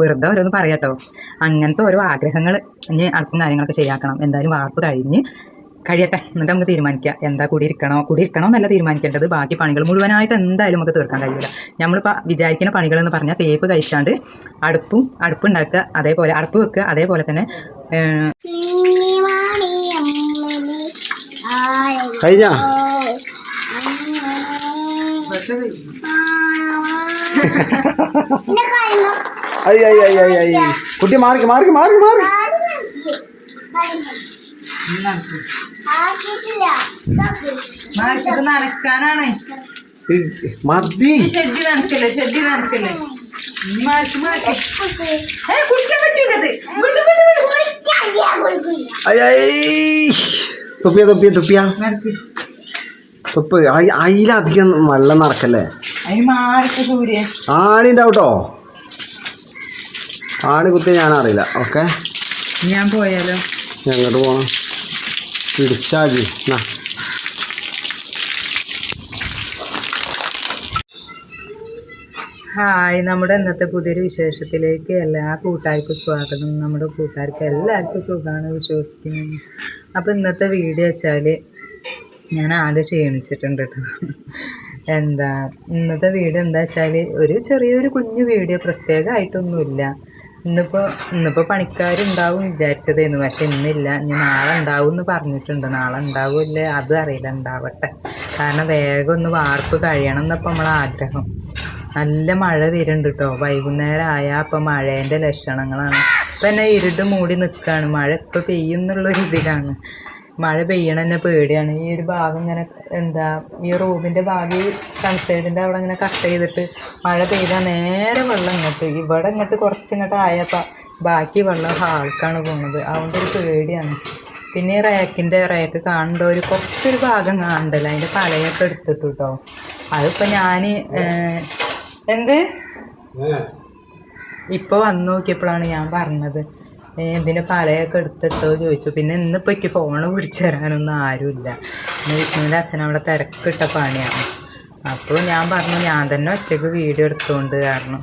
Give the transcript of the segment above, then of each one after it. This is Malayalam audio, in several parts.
വെറുതെ ഓരോന്ന് പറയാട്ടോ. അങ്ങനത്തെ ഓരോ ആഗ്രഹങ്ങൾ ഇനി അടുപ്പും കാര്യങ്ങളൊക്കെ ശരിയാക്കണം. എന്തായാലും വാർപ്പ് കഴിഞ്ഞ് കഴിയട്ടെ. എന്നിട്ട് നമുക്ക് തീരുമാനിക്കാം. എന്താ കൂടി ഇരിക്കണമോ എന്നല്ല തീരുമാനിക്കേണ്ടത്. ബാക്കി പണികൾ മുഴുവനായിട്ട് എന്തായാലും നമുക്ക് തീർക്കാൻ കഴിയില്ല. നമ്മളിപ്പോൾ വിചാരിക്കുന്ന പണികൾ എന്ന് പറഞ്ഞാൽ തേപ്പ് കഴിച്ചാണ്ട് അടുപ്പും അടുപ്പ് ഉണ്ടാക്കുക അതേപോലെ അടുപ്പ് വെക്കുക അതേപോലെ തന്നെ കഴിഞ്ഞ? കുട്ടി മാറി മാറി മാറി മാറി മതി തുപ്പിയ തുപ്പിയ തുപ്പിയ അയിലധികം വെള്ളം നടക്കല്ലേ അതിന് അറിയില്ല ആണി ഞാനറിയില്ല. ഓക്കെ. ഞാൻ പോയാലോ? എങ്ങോട്ട് പോകണം പിടിച്ചാജി എന്നാ ഹായ് നമ്മുടെ ഇന്നത്തെ പുതിയൊരു വിശേഷത്തിലേക്ക് എല്ലാ കൂട്ടുകാർക്കും സ്വാഗതം. നമ്മുടെ കൂട്ടുകാർക്ക് എല്ലാവർക്കും സുഖമാണ് വിശ്വസിക്കുന്നത്. അപ്പോൾ ഇന്നത്തെ വീഡിയോ വെച്ചാൽ ഞാൻ ആകെ ക്ഷീണിച്ചിട്ടുണ്ട് കേട്ടോ എന്താ ഇന്നത്തെ വീഡിയോ എന്താ വെച്ചാൽ ഒരു ചെറിയൊരു കുഞ്ഞു വീഡിയോ പ്രത്യേകമായിട്ടൊന്നുമില്ല. ഇന്നിപ്പോൾ ഇന്നിപ്പോൾ പണിക്കാരുണ്ടാവും വിചാരിച്ചതായിരുന്നു പക്ഷെ ഇന്നില്ല. ഇനി നാളെ ഉണ്ടാവും എന്ന് പറഞ്ഞിട്ടുണ്ട്. നാളെ ഉണ്ടാവില്ലേ? അതും അറിയില്ല. ഉണ്ടാവട്ടെ. കാരണം വേഗം ഒന്ന് വാർപ്പ് കഴിയണം എന്നപ്പോൾ നമ്മളെ ആഗ്രഹം. നല്ല മഴ വരുന്നുണ്ട് കേട്ടോ വൈകുന്നേരം ആയാൽ അപ്പം മഴേന്റെ ലക്ഷണങ്ങളാണ്. ഇപ്പം എന്നെ ഇരുട്ട് മൂടി നിൽക്കുകയാണ് മഴ ഇപ്പം പെയ്യും എന്നുള്ളൊരു ഇതിലാണ് മഴ പെയ്യണ തന്നെ പേടിയാണ്. ഈ ഒരു ഭാഗം ഇങ്ങനെ എന്താ ഈ റൂമിന്റെ ഭാഗി സൺസൈഡിന്റെ അവിടെ ഇങ്ങനെ കട്ട് ചെയ്തിട്ട് മഴ പെയ്താൽ നേരെ വെള്ളം ഇങ്ങോട്ട്. ഇവിടെ ഇങ്ങോട്ട് കുറച്ചിങ്ങോട്ട് ആയപ്പോൾ ബാക്കി വെള്ളം ഹാൾക്കാണ് പോകുന്നത്. അതുകൊണ്ട് ഒരു പേടിയാണ്. പിന്നെ ഈ റാക്കിന്റെ റാക്ക് കാണേണ്ട ഒരു കുറച്ചൊരു ഭാഗം കാണണ്ടല്ലോ. അതിന്റെ പലയൊക്കെ എടുത്തിട്ടു കേട്ടോ അതിപ്പോൾ ഞാൻ എന്ത്? ഇപ്പോൾ വന്നു നോക്കിയപ്പോഴാണ് ഞാൻ പറഞ്ഞത്. ഇതിന്റെ പലയൊക്കെ എടുത്തിട്ടോ ചോദിച്ചു. പിന്നെ ഇന്നിപ്പോൾ എനിക്ക് ഫോണ് പിടിച്ചു തരാനൊന്നും ആരുമില്ല. ഇന്ന് വിഷ്ണുവിന്റെ അച്ഛൻ അവിടെ തിരക്കിട്ട പണിയാണ്. അപ്പോൾ ഞാൻ പറഞ്ഞു ഞാൻ തന്നെ ഒറ്റയ്ക്ക് വീഡിയോ എടുത്തുകൊണ്ട് കാരണം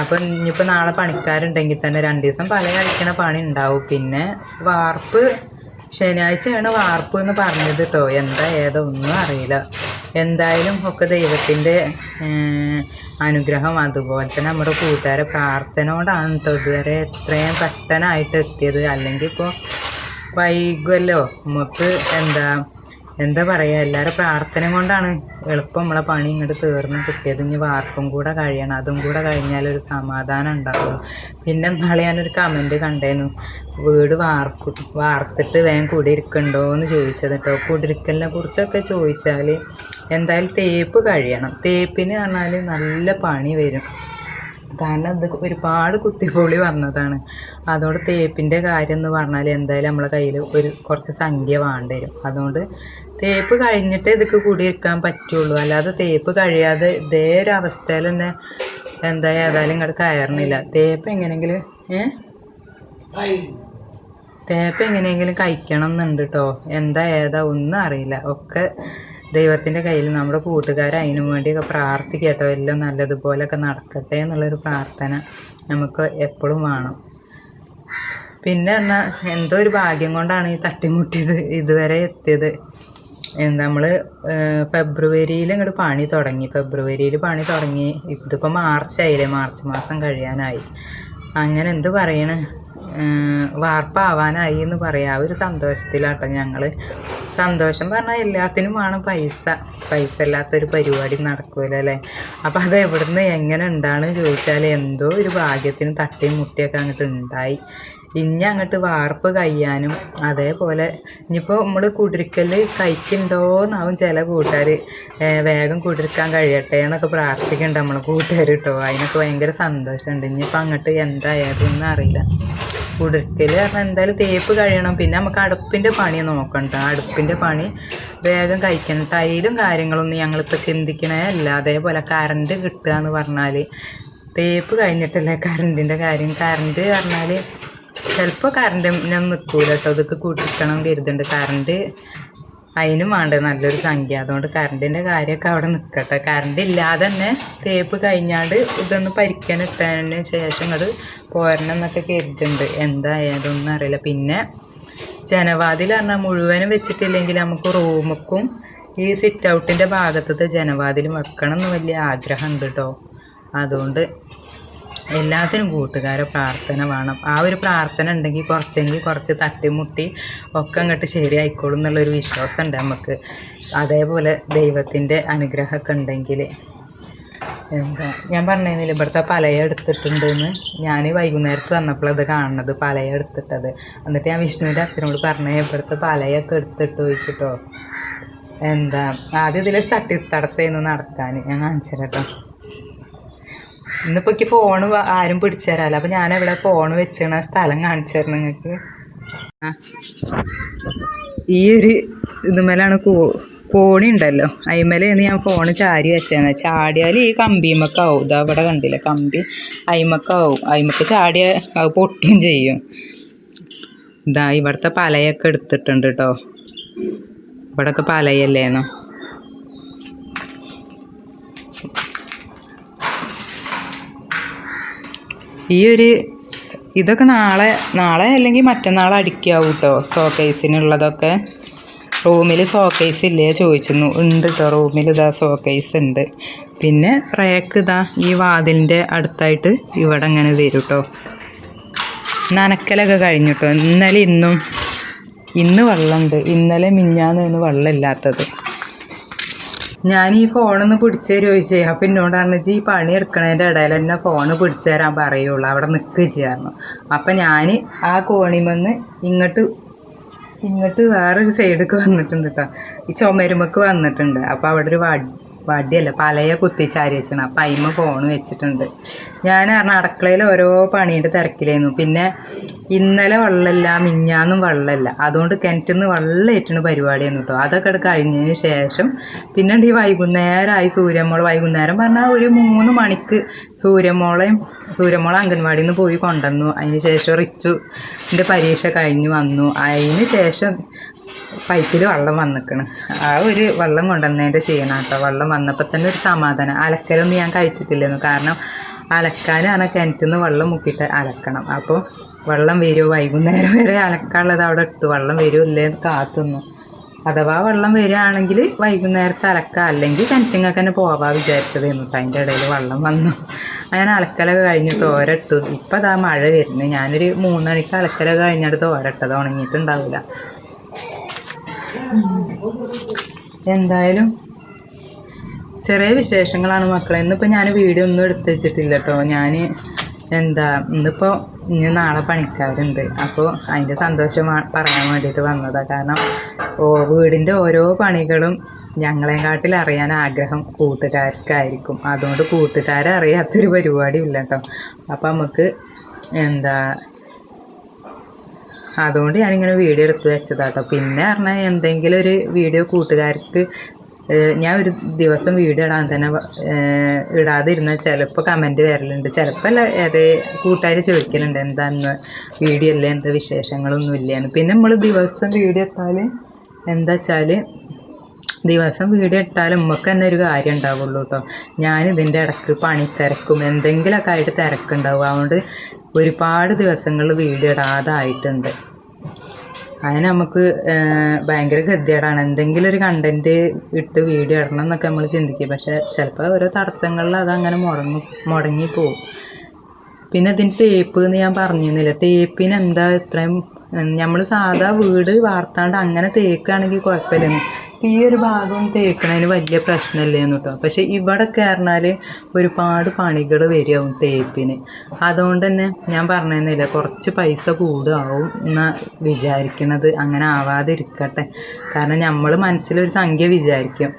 അപ്പോൾ ഇനിയിപ്പോൾ നാളെ പണിക്കാരുണ്ടെങ്കിൽ തന്നെ രണ്ട് ദിവസം പല കഴിക്കണ പണി ഉണ്ടാവും. പിന്നെ വാർപ്പ് ശനിയാഴ്ചയാണ് വാർപ്പ് എന്ന് പറഞ്ഞത് കേട്ടോ എന്താ ഏതോ ഒന്നും അറിയില്ല. എന്തായാലും ഒക്കെ ദൈവത്തിന്റെ അനുഗ്രഹം അതുപോലെ തന്നെ നമ്മുടെ കൂട്ടുകാരെ പ്രാർത്ഥനയോടാണ് കേട്ടോ ഇതുവരെ എത്രയും പെട്ടെന്നായിട്ട് എത്തിയത്. അല്ലെങ്കിൽ ഇപ്പോൾ വൈകുമല്ലോ നമുക്ക് എന്താ എന്താ പറയുക എല്ലാവരും പ്രാർത്ഥന കൊണ്ടാണ് എളുപ്പം നമ്മളെ പണി ഇങ്ങോട്ട് തീർന്ന് കിട്ടിയത്. ഇനി വാർപ്പും കൂടെ കഴിയണം അതും കൂടെ കഴിഞ്ഞാൽ ഒരു സമാധാനം ഉണ്ടാവും പിന്നെ നാളെ ഞാനൊരു കമന്റ് കണ്ടേന്നു വീട് വാർപ്പ് വാർത്തിട്ട് വേഗം കുടിയിരിക്കണ്ടോ എന്ന് ചോദിച്ചത് കേട്ടോ കുടിയിരിക്കലിനെ കുറിച്ചൊക്കെ ചോദിച്ചാൽ എന്തായാലും തേപ്പ് കഴിയണം. തേപ്പിന് പറഞ്ഞാൽ നല്ല പണി വരും. കാരണം ഇത് ഒരുപാട് കുത്തിപ്പൊളി വന്നതാണ്. അതുകൊണ്ട് തേപ്പിന്റെ കാര്യം എന്ന് പറഞ്ഞാൽ എന്തായാലും നമ്മളെ കയ്യിൽ ഒരു കുറച്ച് സംഖ്യ വേണ്ടി വരും. അതുകൊണ്ട് തേപ്പ് കഴിഞ്ഞിട്ടേ ഇതൊക്കെ കൂടിയിരിക്കാൻ പറ്റുള്ളൂ. അല്ലാതെ തേപ്പ് കഴിയാതെ ഇതേ ഒരു അവസ്ഥയിൽ തന്നെ എന്താ ഏതായാലും ഇങ്ങോട്ട് കയറണില്ല. തേപ്പ് എങ്ങനെയെങ്കിലും ഏ? തേപ്പ് എങ്ങനെയെങ്കിലും കഴിക്കണം എന്നുണ്ട് കേട്ടോ എന്താ ഏതാ ഒന്നും അറിയില്ല. ഒക്കെ ദൈവത്തിന്റെ കയ്യിൽ നമ്മുടെ കൂട്ടുകാർ അതിനു വേണ്ടിയൊക്കെ പ്രാർത്ഥിക്കുക കേട്ടോ. എല്ലാം നല്ലതുപോലെയൊക്കെ നടക്കട്ടെ എന്നുള്ളൊരു പ്രാർത്ഥന നമുക്ക് എപ്പോഴും വേണം. പിന്നെ എന്നാൽ എന്തോ ഒരു ഭാഗ്യം കൊണ്ടാണ് ഈ തട്ടിമുട്ടിയത് ഇതുവരെ എത്തിയത്. നമ്മൾ ഫെബ്രുവരിയിൽ ഇങ്ങോട്ട് പണി തുടങ്ങി. ഫെബ്രുവരിയിൽ പണി തുടങ്ങി. ഇതിപ്പോൾ മാർച്ച് ആയില്ലേ മാർച്ച് മാസം കഴിയാനായി. അങ്ങനെ എന്ത് പറയണ്? വാർപ്പാവാനായി എന്ന് പറയാം. ഒരു സന്തോഷത്തിലാട്ടോ ഞങ്ങൾ സന്തോഷം പറഞ്ഞാൽ എല്ലാത്തിനും വേണം പൈസ. പൈസ ഇല്ലാത്തൊരു പരിപാടി നടക്കൂല അല്ലേ? അപ്പം അത് എവിടുന്ന് എങ്ങനെ ഉണ്ടാണെന്ന് ചോദിച്ചാൽ എന്തോ ഒരു ഭാഗ്യത്തിന് തട്ടിയും മുട്ടിയൊക്കെ അങ്ങോട്ട് ഉണ്ടായി. ഇനി അങ്ങോട്ട് വാർപ്പ് കഴിയാനും അതേപോലെ ഇനിയിപ്പോൾ നമ്മൾ കുടിരിക്കൽ കഴിക്കുന്നുണ്ടോയെന്നാവും ചില കൂട്ടുകാർ വേഗം കുടിരിക്കാൻ കഴിയട്ടെ എന്നൊക്കെ പ്രാർത്ഥിക്കുന്നുണ്ട് നമ്മൾ കൂട്ടുകാർ കേട്ടോ അതിനൊക്കെ ഭയങ്കര സന്തോഷമുണ്ട് ഇനിയിപ്പോൾ അങ്ങോട്ട് എന്തായാലും അറിയില്ല. കുടിരിക്കൽ പറഞ്ഞാൽ എന്തായാലും തേപ്പ് കഴിയണം. പിന്നെ നമുക്ക് അടുപ്പിന്റെ പണി നോക്കണ്ട അടുപ്പിന്റെ പണി വേഗം കഴിക്കണം. ടൈലും കാര്യങ്ങളൊന്നും ഞങ്ങളിപ്പോൾ ചിന്തിക്കണേ അല്ല. അതേപോലെ കറണ്ട് കിട്ടുക എന്ന് പറഞ്ഞാൽ തേപ്പ് കഴിഞ്ഞിട്ടല്ലേ കറണ്ടിന്റെ കാര്യം. കറണ്ട് പറഞ്ഞാൽ ചിലപ്പോൾ കറണ്ട് ഞാൻ നിൽക്കൂല കേട്ടോ ഇതൊക്കെ കൂട്ടിക്കണം കരുതുന്നുണ്ട് കറണ്ട് അതിനും വേണ്ട നല്ലൊരു സംഖ്യ. അതുകൊണ്ട് കറണ്ടിന്റെ കാര്യമൊക്കെ അവിടെ നിൽക്കട്ടെ കറണ്ട് ഇല്ലാതെ തന്നെ തേപ്പ് കഴിഞ്ഞാണ്ട് ഇതൊന്ന് പരിക്കാൻ ഇട്ടതിന് ശേഷം അത് പോരണം എന്നൊക്കെ കരുതുന്നുണ്ട് എന്തായാലൊന്നും അറിയില്ല. പിന്നെ ജനവാതിൽ പറഞ്ഞാൽ മുഴുവനും വെച്ചിട്ടില്ലെങ്കിൽ നമുക്ക് റൂമുക്കും ഈ സിറ്റ് ഔട്ടിന്റെ ഭാഗത്തത്തെ ജനവാതിലും വെക്കണം എന്ന് വലിയ ആഗ്രഹമുണ്ട് കേട്ടോ അതുകൊണ്ട് എല്ലാത്തിനും കൂട്ടുകാരെ പ്രാർത്ഥന വേണം. ആ ഒരു പ്രാർത്ഥന ഉണ്ടെങ്കിൽ കുറച്ചെങ്കിൽ കുറച്ച് തട്ടിമുട്ടി ഒക്കെ അങ്ങോട്ട് ശരിയായിക്കോളും എന്നുള്ളൊരു വിശ്വാസമുണ്ട് നമുക്ക് അതേപോലെ ദൈവത്തിന്റെ അനുഗ്രഹമൊക്കെ ഉണ്ടെങ്കിൽ എന്താ? ഞാൻ പറഞ്ഞിരുന്നില്ല ഇവിടുത്തെ പലയ എടുത്തിട്ടുണ്ടെന്ന്. ഞാൻ വൈകുന്നേരത്ത് വന്നപ്പോൾ അത് കാണുന്നത് പലയ എടുത്തിട്ടത്. എന്നിട്ട് ഞാൻ വിഷ്ണുവിന്റെ അച്ഛനോട് പറഞ്ഞേ ഇവിടുത്തെ പലയൊക്കെ എടുത്തിട്ട് ചോദിച്ചിട്ടോ. എന്താ? ആദ്യം ഇതിൽ തട്ടി തടസ്സമായിരുന്നു നടക്കാൻ ഞാൻ കാണിച്ചു കേട്ടോ ഇന്നിപ്പോൾ എനിക്ക് ഫോണ് ആരും പിടിച്ചു തരാമല്ലോ അപ്പൊ ഞാൻ എവിടെ ഫോണ് വെച്ചിരുന്ന സ്ഥലം കാണിച്ചു തരണം നിങ്ങൾക്ക് ആ. ഈ ഒരു ഇതുമേലാണ് കോണി ഉണ്ടല്ലോ. അയിമേലാണ് ഞാൻ ഫോണ് ചാരി വെച്ചേന്ന് ചാടിയാൽ ഈ കമ്പിമക്കാവും ഇതാ ഇവിടെ കണ്ടില്ല? കമ്പി അയിമക്കാവും അയിമക്ക് ചാടിയ അത് പൊട്ടും ചെയ്യും. ഇതാ ഇവിടുത്തെ പലയൊക്കെ എടുത്തിട്ടുണ്ട് കേട്ടോ ഇവിടൊക്കെ പലയല്ലേന്നോ? ഈ ഒരു ഇതൊക്കെ നാളെ നാളെ അല്ലെങ്കിൽ മറ്റന്നാൾ അടിക്കാവും കേട്ടോ ഷോക്കേസിനുള്ളതൊക്കെ റൂമിൽ സോക്കേസ് ഇല്ലേ ചോദിച്ചിരുന്നു. ഉണ്ട് കേട്ടോ റൂമിൽ ഇതാ സോക്കേസ് ഉണ്ട് പിന്നെ റേക്ക് ഇതാ ഈ വാതിലിന്റെ അടുത്തായിട്ട് ഇവിടെ ഇങ്ങനെ വരും കേട്ടോ നനക്കലൊക്കെ കഴിഞ്ഞു കേട്ടോ ഇന്നലെ ഇന്നും ഇന്ന് വെള്ളമുണ്ട്. ഇന്നലെ മിഞ്ഞാന്ന് വെള്ളമില്ലാത്തത്. ഞാൻ ഈ ഫോണൊന്ന് പിടിച്ചു തരുമോ ചോദിച്ചേ. അപ്പം എന്നോട് പറഞ്ഞു ഈ പണി എടുക്കണതിന്റെ ഇടയിൽ തന്നെ ഫോണ് പിടിച്ചു തരാൻ പറയുള്ളൂ. അവിടെ നിൽക്കുക ചെയ്യായിരുന്നു അപ്പം ഞാൻ ആ കോണിമെന്ന് ഇങ്ങോട്ട് ഇങ്ങോട്ട് വേറൊരു സൈഡിലേക്ക് വന്നിട്ടുണ്ട് കേട്ടോ ഈ ചുമരുമക്ക് വന്നിട്ടുണ്ട്. അപ്പോൾ അവിടെ ഒരു വടി വടിയല്ല? പലയ കുത്തിച്ചാരി വെച്ചാണ് അപ്പം അയിമ ഫോൺ വെച്ചിട്ടുണ്ട്. ഞാൻ പറഞ്ഞ അടുക്കളയിൽ ഓരോ പണീന്റെ തിരക്കിലായിരുന്നു. പിന്നെ ഇന്നലെ വെള്ളമില്ല മിഞ്ഞാന്നും വെള്ളമില്ല. അതുകൊണ്ട് കിണറ്റിൽ നിന്ന് വെള്ളം ഏറ്റുന്ന പരിപാടിയായിരുന്നു കേട്ടോ. അതൊക്കെ കഴിഞ്ഞതിന് ശേഷം പിന്നെ ഈ വൈകുന്നേരമായി സൂര്യമോൾ. വൈകുന്നേരം പറഞ്ഞാൽ ഒരു മൂന്ന് മണിക്ക് സൂര്യമോളെയും സൂര്യമോളെ അംഗൻവാടിയിൽ നിന്ന് പോയി കൊണ്ടുവന്നു. അതിന് ശേഷം റിച്ചു എന്റെ പരീക്ഷ കഴിഞ്ഞ് വന്നു. അതിന് ശേഷം പൈപ്പിൽ വെള്ളം വന്നിക്കണ്. ആ ഒരു വെള്ളം കൊണ്ടുവന്നതിന്റെ ക്ഷീണം കേട്ടോ വെള്ളം വന്നപ്പോൾ തന്നെ ഒരു സമാധാനം. അലക്കലൊന്നും ഞാൻ കഴിച്ചിട്ടില്ലായിരുന്നു കാരണം അലക്കാനാണ് കിണറ്റിൽ നിന്ന് വെള്ളം മുക്കിയിട്ട് അലക്കണം. അപ്പോൾ വെള്ളം വരുമോ വൈകുന്നേരം വരെ അലക്കാനുള്ളത് അവിടെ ഇട്ടു. വെള്ളം വരുമോ ഇല്ലേ എന്ന് കാത്തുന്നു. അഥവാ വെള്ളം വരികയാണെങ്കിൽ വൈകുന്നേരത്തെ അലക്കാം. അല്ലെങ്കിൽ കിണറ്റിങ്ങൾക്ക് തന്നെ പോവാ വിചാരിച്ചതായിരുന്നു കേട്ടോ അതിന്റെ ഇടയിൽ വെള്ളം വന്നു. അങ്ങനെ അലക്കലൊക്കെ കഴിഞ്ഞിട്ട് ഓരട്ടു ഇപ്പം അതാ മഴ വരുന്നത് ഞാനൊരു മൂന്നണിക്ക് അലക്കലൊക്കെ കഴിഞ്ഞിടത്ത് ഓരട്ടത് ഉണങ്ങിയിട്ടുണ്ടാവില്ല. എന്തായാലും ചെറിയ വിശേഷങ്ങളാണ് മക്കളെ. ഇന്നിപ്പോൾ ഞാൻ വീഡിയോ ഒന്നും എടുത്ത് വെച്ചിട്ടില്ല കേട്ടോ ഞാൻ എന്താ ഇന്നിപ്പോൾ ഇനി നാളെ പണിക്കാരുണ്ട്. അപ്പോൾ അതിന്റെ സന്തോഷം പറയാൻ വേണ്ടിയിട്ട് വന്നതാണ് കാരണം ഓ വീടിന്റെ ഓരോ പണികളും ഞങ്ങളെക്കാട്ടിൽ അറിയാൻ ആഗ്രഹം കൂട്ടുകാർക്കായിരിക്കും. അതുകൊണ്ട് കൂട്ടുകാരെ അറിയാത്തൊരു പരിപാടിയും ഇല്ല കേട്ടോ അപ്പോൾ നമുക്ക് എന്താ അതുകൊണ്ട് ഞാനിങ്ങനെ വീഡിയോ എടുത്ത് വെച്ചതാട്ടോ. പിന്നെ പറഞ്ഞാൽ എന്തെങ്കിലും ഒരു വീഡിയോ കൂട്ടുകാർക്ക് ഞാൻ ഒരു ദിവസം വീഡിയോ ഇടാൻ തന്നെ ഇടാതിരുന്ന ചിലപ്പോൾ കമന്റ് വരലുണ്ട്. ചിലപ്പോൾ അല്ല അത് കൂട്ടുകാർ ചോദിക്കലുണ്ട് എന്താന്ന് വീഡിയോ അല്ലേ എന്താ വിശേഷങ്ങളൊന്നും ഇല്ലയെന്ന് പിന്നെ നമ്മൾ ദിവസം വീഡിയോ ഇട്ടാൽ എന്താ വെച്ചാൽ ദിവസം വീഡിയോ ഇട്ടാലും ഉമ്മക്ക് തന്നെ ഒരു കാര്യം ഉണ്ടാവുള്ളൂ കേട്ടോ ഞാൻ ഇതിന്റെ ഇടയ്ക്ക് പണി തിരക്കും എന്തെങ്കിലുമൊക്കെ ആയിട്ട് തിരക്കുണ്ടാവും. അതുകൊണ്ട് ഒരുപാട് ദിവസങ്ങൾ വീഡിയോ ഇടാതായിട്ടുണ്ട്. അതിന് നമുക്ക് ഭയങ്കര ഗതികേടാണ്. എന്തെങ്കിലും ഒരു കണ്ടന്റ് ഇട്ട് വീഡിയോ ഇടണം എന്നൊക്കെ നമ്മൾ ചിന്തിക്കും. പക്ഷേ ചിലപ്പോൾ ഓരോ തടസ്സങ്ങളിൽ അതങ്ങനെ മുടങ്ങി മുടങ്ങി പോകും പിന്നെ ഇതിന് തേപ്പ് എന്ന് ഞാൻ പറഞ്ഞിരുന്നില്ല? തേപ്പിന് എന്താ ഇത്രയും നമ്മൾ സാധാ വീട് വാർത്താണ്ട് അങ്ങനെ തേക്കുകയാണെങ്കിൽ കുഴപ്പമില്ലെന്ന് ഈ ഒരു ഭാഗം തേക്കണതിന് വലിയ പ്രശ്നമില്ലേന്ന് കേട്ടോ പക്ഷെ ഇവിടെ കയറിനാൽ ഒരുപാട് പണികൾ വരികയാവും തേപ്പിന്. അതുകൊണ്ട് തന്നെ ഞാൻ പറഞ്ഞതെന്നില്ല കുറച്ച് പൈസ കൂടാവും എന്ന വിചാരിക്കണത്. അങ്ങനെ ആവാതിരിക്കട്ടെ. കാരണം നമ്മൾ മനസ്സിലൊരു സംഖ്യ വിചാരിക്കും.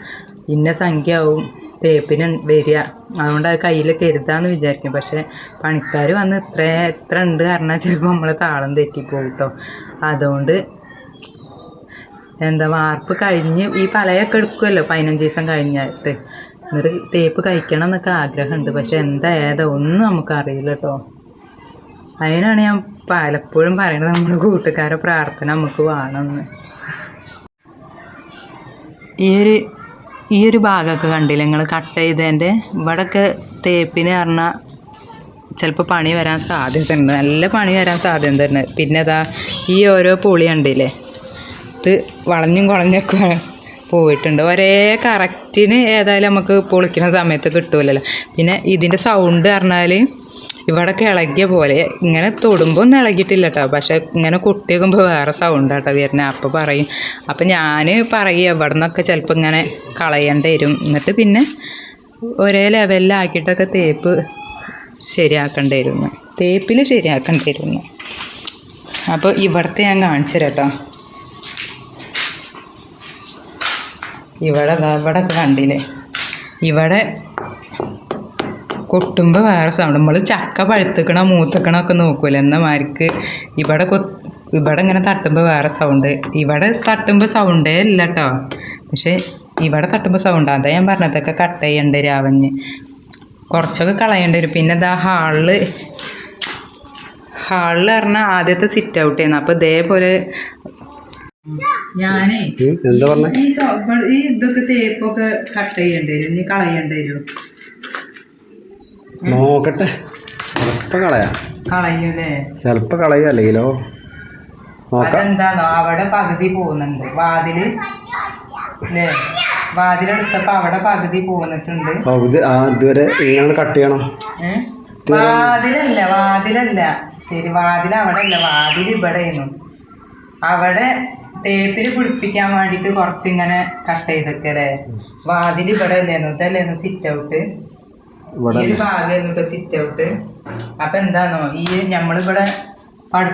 ഇന്ന സംഖ്യ ആവും തേപ്പിന് വരിക അതുകൊണ്ട് അത് കയ്യിൽ കരുതാന്ന് വിചാരിക്കും. പക്ഷേ പണിക്കാർ വന്ന് ഇത്ര എത്ര ഉണ്ട് കാരണം ചിലപ്പോൾ നമ്മൾ താളം തെറ്റിപ്പോകും കേട്ടോ അതുകൊണ്ട് എന്താ വാർപ്പ് കഴിഞ്ഞ് ഈ പലയൊക്കെ എടുക്കുമല്ലോ പതിനഞ്ച് ദിവസം കഴിഞ്ഞിട്ട്. എന്നിട്ട് തേപ്പ് കഴിക്കണം എന്നൊക്കെ ആഗ്രഹമുണ്ട്. പക്ഷെ എന്താ ഏതാ ഒന്നും നമുക്കറിയില്ല കേട്ടോ. അതിനാണ് ഞാൻ പലപ്പോഴും പറയുന്നത് നമ്മുടെ കൂട്ടുകാരെ പ്രാർത്ഥന നമുക്ക് വേണമെന്ന്. ഈ ഒരു ഈ ഒരു ഭാഗമൊക്കെ കണ്ടില്ല? നിങ്ങൾ കട്ട് ചെയ്തതിന്റെ ഇവിടെയൊക്കെ തേപ്പിന് പറഞ്ഞാൽ ചിലപ്പോൾ പണി വരാൻ സാധ്യത ഉണ്ട്. നല്ല പണി വരാൻ സാധ്യത ഉണ്ട്. പിന്നെ ഇതാ ഈ ഓരോ പുളി കണ്ടില്ലേ? ഇത് വളഞ്ഞും കുളഞ്ഞൊക്കെ പോയിട്ടുണ്ട്. ഒരേ കറക്റ്റിന് ഏതായാലും നമുക്ക് പൊളിക്കുന്ന സമയത്ത് കിട്ടൂലല്ലോ. പിന്നെ ഇതിന്റെ സൗണ്ട് പറഞ്ഞാൽ ഇവിടെ ഇളകിയ പോലെ ഇങ്ങനെ തൊടുമ്പോൾ ഒന്നും ഇളകിയിട്ടില്ല കേട്ടോ പക്ഷെ ഇങ്ങനെ കുട്ടിയാകുമ്പോൾ വേറെ സൗണ്ട് കേട്ടോ വരുന്നത് അപ്പോൾ പറയും. അപ്പം ഞാൻ പറയും ഇവിടെ നിന്നൊക്കെ ചിലപ്പോൾ ഇങ്ങനെ കളയേണ്ടി വരും. എന്നിട്ട് പിന്നെ ഒരേ ലെവലിലാക്കിയിട്ടൊക്കെ തേപ്പ് ശരിയാക്കേണ്ടി വരുന്നു. തേപ്പിൽ ശരിയാക്കേണ്ടി വരുന്നു. അപ്പോൾ ഇവിടുത്തെ ഞാൻ കാണിച്ചു തരാം കേട്ടോ ഇവിടെ ഇവിടെ കണ്ടില്ലേ? ഇവിടെ കൊട്ടുമ്പോൾ വേറെ സൗണ്ട് നമ്മൾ ചക്ക പഴുത്തുക്കണോ മൂത്തക്കണോ ഒക്കെ നോക്കൂല? എന്ന മാതിരിക്ക് ഇവിടെ കൊ ഇവിടെ ഇങ്ങനെ തട്ടുമ്പോൾ വേറെ സൗണ്ട് ഇവിടെ തട്ടുമ്പോൾ സൗണ്ടേ ഇല്ല കേട്ടോ പക്ഷേ ഇവിടെ തട്ടുമ്പോൾ സൗണ്ട് അതാ ഞാൻ പറഞ്ഞതൊക്കെ കട്ട് ചെയ്യേണ്ടി വരും അവഞ്ഞ് കുറച്ചൊക്കെ കളയേണ്ടി വരും. പിന്നെ ഇതാ ഹാളിൽ ഹാളിൽ പറഞ്ഞാൽ ആദ്യത്തെ സിറ്റ് ഔട്ട് ചെയ്യുന്നത് അപ്പോൾ ഇതേപോലെ ഞാനേ എന്താ പറഞ്ഞ? ഈ ഈ ഇതൊക്കെ തേപ്പൊക്കെ കട്ട് ചെയ്യണ്ടേ ഇനി കളയണ്ടേ നോക്കട്ടെ. ചിലപ്പോ കളയാ. കളയൂലേ? ചിലപ്പോ കളയാം അല്ലെങ്കിലോ? അതെന്താന്നോ? അവിടെ പകുതി പോകുന്നുണ്ട്. വാതിൽ? അല്ലേ വാതിലെടുത്തപ്പോ അവിടെ പകുതി പോന്നിട്ടുണ്ട് പകുതി ആ ഇതുവരെ ഇങ്ങനെ കട്ട് ചെയ്യണം? വാതിലല്ല വാതിലല്ല. ശരി വാതിൽ അവിടെ അല്ല വാതിൽ ഇവിടെയായിരുന്നു. അവിടെ തേപ്പിൽ പിടിപ്പിക്കാൻ വേണ്ടിയിട്ട് കുറച്ചിങ്ങനെ കട്ട് ചെയ്തൊക്കെ അല്ലേ വാതിൽ ഇവിടെ അല്ലേന്നു ഇതല്ലേന്നു സിറ്റ് ഔട്ട് ഈ ഒരു ഭാഗമായിരുന്നു സിറ്റ് ഔട്ട് അപ്പൊ എന്താണോ ഈ നമ്മളിവിടെ പഠി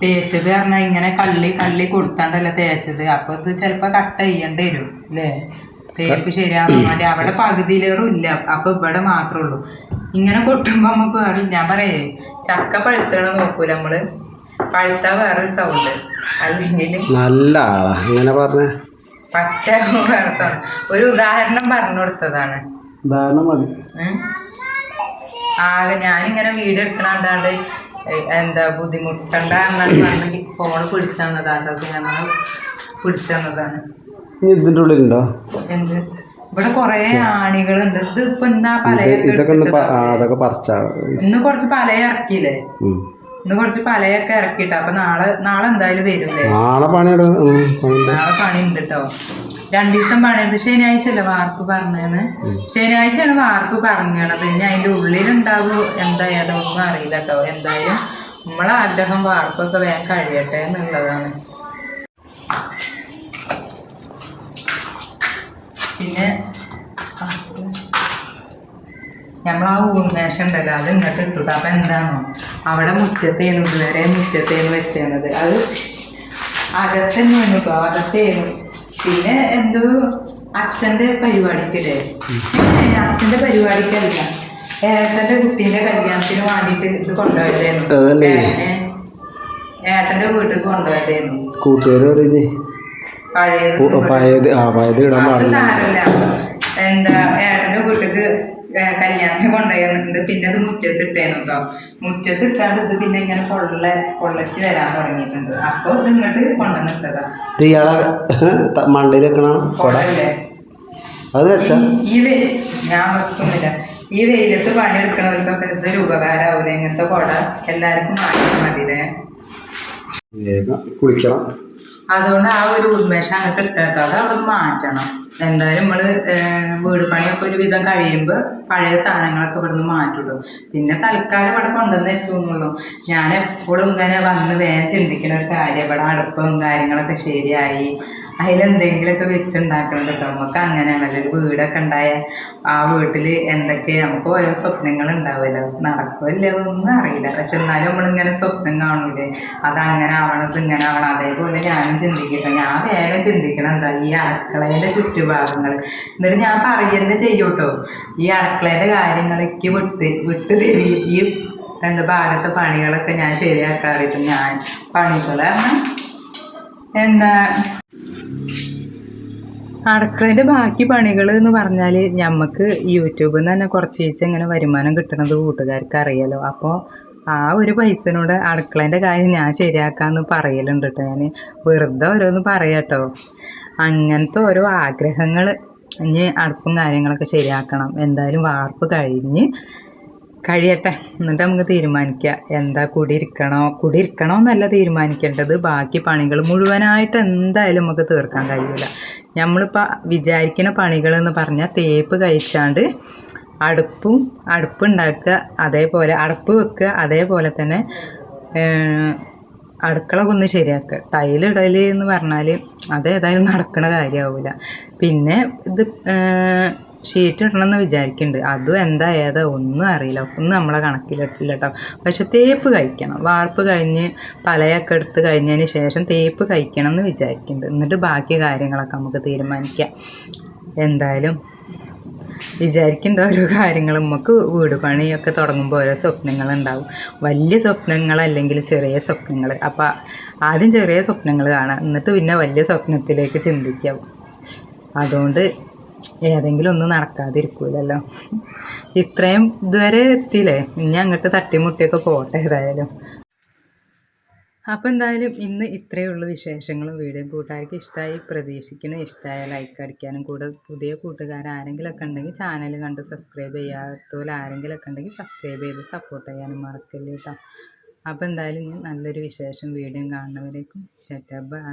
തേച്ചത് പറഞ്ഞാൽ ഇങ്ങനെ കള്ളി കള്ളി കൊടുത്താണ്ടല്ല തേച്ചത്. അപ്പൊ ഇത് ചിലപ്പോ കട്ട് ചെയ്യേണ്ടി വരും അല്ലേ തേപ്പ് ശരിയാവാൻ വേണ്ടി. അവിടെ പകുതിയിലേറും ഇല്ല. അപ്പൊ ഇവിടെ മാത്രമേ ഉള്ളൂ. ഇങ്ങനെ കൊട്ടുമ്പോ നമുക്ക് വേറെ ഞാൻ പറയേ ചക്ക പഴുത്തണ നോക്കൂല നമ്മൾ? പഴുത്ത വേറെ സൗണ്ട് അല്ലെങ്കിൽ നല്ല ആളാ. ഇങ്ങനെ പറഞ്ഞ? പച്ച വേറെ. ഒരു ഉദാഹരണം പറഞ്ഞു കൊടുത്തതാണ്. ഉദാഹരണം മതി. ആകെ ഞാനിങ്ങനെ വീഡിയോ എടുക്കണാണ്ടാണ്ട് എന്താ ബുദ്ധിമുട്ടണ്ട പറഞ്ഞ് ഫോൺ പിടിച്ചു തന്നതാണ്. അപ്പൊ ഞങ്ങൾ പിടിച്ചു തന്നതാണ്. ഇനി ഇതിന്റെ ഉള്ളിലുണ്ടോ? എന്ത്? ഇവിടെ കൊറേ ആണികളുണ്ട്. ഇത് ഇപ്പൊ എന്താ പലയൊക്കെ ഇതൊക്കെ അതൊക്കെ ഇന്ന് കുറച്ച് പലയ ഇറക്കിയില്ലേ. ഇന്ന് കുറച്ച് പലയൊക്കെ ഇറക്കിയിട്ട്. അപ്പൊ നാളെ നാളെ എന്തായാലും വരൂലേ നാളെ പണിയെടുക്കും പണിയുണ്ട്. നാളെ പണി ഉണ്ട് കേട്ടോ രണ്ടു ദിവസം പണിയുണ്ട്. ശനിയാഴ്ച അല്ലേ വാർപ്പ് പറഞ്ഞതെന്ന് ശനിയാഴ്ചയാണ് വാർപ്പ് പറഞ്ഞത് ഇനി ഉള്ളിൽ ഉള്ളിലുണ്ടാവോ എന്തായാലും ഒന്നും അറിയില്ല കേട്ടോ എന്തായാലും നമ്മളെ ആഗ്രഹം വാർപ്പൊക്കെ വേഗം കഴിയട്ടെ എന്നുള്ളതാണ്. പിന്നെ നമ്മൾ ആ ഊൺമേശ ഉണ്ടല്ലോ അത് ഇങ്ങോട്ട് ഇട്ടു അപ്പൊ എന്താണോ? അവിടെ മുറ്റത്തേനു ഇതുവരെ മുറ്റത്തേനും വെച്ചത് അത് അകത്തന്നെ വന്നു അകത്തേനു. പിന്നെ എന്തോ അച്ഛന്റെ പരിപാടിക്കല്ലേ? അച്ഛന്റെ പരിപാടിക്കല്ല. ഏട്ടന്റെ കുട്ടീന്റെ കല്യാണത്തിന് വേണ്ടിയിട്ട് ഇത് കൊണ്ടുപോയതായിരുന്നു ഏട്ടന്റെ വീട്ടിൽ കൊണ്ടുപോയതായിരുന്നു കൂട്ടുകാർ പറയുന്നേ പഴയത് പഴയത് ആ പഴയത് ഇടാൻ പാടില്ല. എന്താ ഏട്ടന്റെ വീട്ടിക്ക് കല്യാണത്തിന് കൊണ്ടുപോയത് പിന്നെ അത് മുറ്റത്ത് ഇട്ടേന്നു കേട്ടോ മുറ്റത്ത് ഇട്ടാണ്ട് ഇത് പിന്നെ ഇങ്ങനെ പൊള്ള പൊള്ളച്ച് വരാൻ തുടങ്ങിയിട്ടുണ്ട്. അപ്പൊ ഇത് ഇങ്ങോട്ട് കൊണ്ടുവന്നിട്ടതാ ഇയാളെ മണ്ടയിൽ അത് വെച്ചാ? ഈ- ഈ ഞാൻ വെക്കുന്നില്ല. ഈ വെയിലത്ത് പണിയെടുക്കണവർക്കൊക്കെ ഇതൊരു ഉപകാരമാവൂല ഇങ്ങനത്തെ കൊട എല്ലാവർക്കും മാറ്റാൻ മതിയേ കുളിക്കണം. അതുകൊണ്ട് ആ ഒരു ഉന്മേഷം അങ്ങോട്ട് ഇട്ടോ അത് അവിടെ മാറ്റണം. എന്തായാലും നമ്മൾ ഏഹ്, വീട് പണിയൊക്കെ ഒരുവിധം കഴിയുമ്പോൾ പഴയ സാധനങ്ങളൊക്കെ ഇവിടുന്ന് മാറ്റിടും പിന്നെ തൽക്കാലം ഇവിടെ കൊണ്ടുവന്ന് വെച്ചോന്നുള്ളൂ. ഞാൻ എപ്പോഴും ഇങ്ങനെ വന്ന് വേഗം ചിന്തിക്കുന്ന ഒരു കാര്യം. ഇവിടെ അടുപ്പും കാര്യങ്ങളൊക്കെ ശരിയായി. അതിലെന്തെങ്കിലുമൊക്കെ വെച്ചുണ്ടാക്കണം കേട്ടോ നമുക്ക് അങ്ങനെയാണല്ലോ ഒരു വീടൊക്കെ ഉണ്ടായ ആ വീട്ടിൽ എന്തൊക്കെ നമുക്ക് ഓരോ സ്വപ്നങ്ങൾ ഉണ്ടാവുമല്ലോ. നടക്കുമല്ലോ ഒന്നും അറിയില്ല. പക്ഷെ എന്നാലും നമ്മളിങ്ങനെ സ്വപ്നം കാണൂലേ. അതങ്ങനെ ആവണത് ഇങ്ങനെ ആവണം. അതേപോലെ ഞാനും ചിന്തിക്കട്ടെ. ഞാൻ വേഗം ചിന്തിക്കണം. എന്താ ഈ അടുക്കളയുടെ ചുറ്റുഭാഗങ്ങൾ. എന്നിട്ട് ഞാൻ പറയുന്നത് ചെയ്യൂട്ടോ? ഈ അടുക്കളയുടെ കാര്യങ്ങളൊക്കെ വിട്ട് വിട്ട് തരും. ഈ എന്താ ഭാഗത്തെ പണികളൊക്കെ ഞാൻ ശരിയാക്കാറില്ല. ഞാൻ പണികൾ എന്താ അടുക്കളേന്റെ ബാക്കി പണികൾ എന്ന് പറഞ്ഞാൽ നമുക്ക് യൂട്യൂബിൽ നിന്ന് തന്നെ കുറച്ച് ചേച്ചി ഇങ്ങനെ വരുമാനം കിട്ടണത് കൂട്ടുകാർക്ക് അറിയാലോ. അപ്പോൾ ആ ഒരു പൈസനോട് അടുക്കളേന്റെ കാര്യം ഞാൻ ശരിയാക്കാമെന്ന് പറയലുണ്ട് കേട്ടോ ഞാൻ വെറുതെ ഓരോന്ന് പറയാട്ടോ. അങ്ങനത്തെ ഓരോ ആഗ്രഹങ്ങൾ ഇനി അടുപ്പും കാര്യങ്ങളൊക്കെ ശരിയാക്കണം. എന്തായാലും വാർപ്പ് കഴിഞ്ഞ് കഴിയട്ടെ. എന്നിട്ട് നമുക്ക് തീരുമാനിക്കാം. എന്താ കുടിയിരിക്കണോ? കുടിയിരിക്കണോ എന്നല്ല തീരുമാനിക്കേണ്ടത്. ബാക്കി പണികൾ മുഴുവനായിട്ട് എന്തായാലും നമുക്ക് തീർക്കാൻ കഴിയില്ല നമ്മളിപ്പോൾ വിചാരിക്കുന്ന പണികൾ എന്ന് പറഞ്ഞാൽ തേപ്പ് കഴിച്ചാണ്ട് അടുപ്പും അടുപ്പ് ഉണ്ടാക്കുക അതേപോലെ അടുപ്പ് വെക്കുക അതേപോലെ തന്നെ അടുക്കള ഒന്ന് ശരിയാക്കുക. ടൈലിടൽ എന്ന് പറഞ്ഞാൽ അതേതായാലും നടക്കുന്ന കാര്യമാവില്ല പിന്നെ ഇത് ഷീറ്റ് ഇടണമെന്ന് വിചാരിക്കുന്നുണ്ട് അതും എന്താ ഏതാ ഒന്നും അറിയില്ല. ഒന്നും നമ്മളെ കണക്കിലിട്ടില്ല കേട്ടോ പക്ഷെ തേപ്പ് കഴിക്കണം. വാർപ്പ് കഴിഞ്ഞ് പലയൊക്കെ എടുത്ത് കഴിഞ്ഞതിന് ശേഷം തേപ്പ് കഴിക്കണം എന്ന് വിചാരിക്കുന്നുണ്ട് എന്നിട്ട് ബാക്കി കാര്യങ്ങളൊക്കെ നമുക്ക് തീരുമാനിക്കാം. എന്തായാലും വിചാരിക്കേണ്ട ഓരോ കാര്യങ്ങൾ നമുക്ക് വീട് പണിയൊക്കെ തുടങ്ങുമ്പോൾ ഓരോ സ്വപ്നങ്ങളുണ്ടാവും. വലിയ സ്വപ്നങ്ങൾ അല്ലെങ്കിൽ ചെറിയ സ്വപ്നങ്ങൾ അപ്പോൾ ആദ്യം ചെറിയ സ്വപ്നങ്ങൾ കാണാം. എന്നിട്ട് പിന്നെ വലിയ സ്വപ്നത്തിലേക്ക് ചിന്തിക്കാം. അതുകൊണ്ട് ഏതെങ്കിലും ഒന്നും നടക്കാതിരിക്കൂലല്ലോ. ഇത്രയും ഇതുവരെ എത്തിയില്ലേ? ഇനി അങ്ങോട്ട് തട്ടിമുട്ടിയൊക്കെ പോട്ടെ ഏതായാലും. അപ്പോൾ എന്തായാലും ഇന്ന് ഇത്രയേ ഉള്ളൂ വിശേഷങ്ങളും. വീഡിയോ കൂട്ടുകാർക്ക് ഇഷ്ടമായി പ്രതീക്ഷിക്കുന്ന ഇഷ്ടമായ ലൈക്ക് അടിക്കാനും കൂടെ പുതിയ കൂട്ടുകാർ ആരെങ്കിലുമൊക്കെ ഉണ്ടെങ്കിൽ ചാനൽ കണ്ട് സബ്സ്ക്രൈബ് ചെയ്യാത്തപോലെ ആരെങ്കിലുമൊക്കെ ഉണ്ടെങ്കിൽ സബ്സ്ക്രൈബ് ചെയ്ത് സപ്പോർട്ട് ചെയ്യാനും മറക്കല്ലേ കേട്ടോ അപ്പോൾ എന്തായാലും നല്ലൊരു വിശേഷം വീഡിയോ കാണുന്നവരേക്കും. ചേട്ടാ ബൈ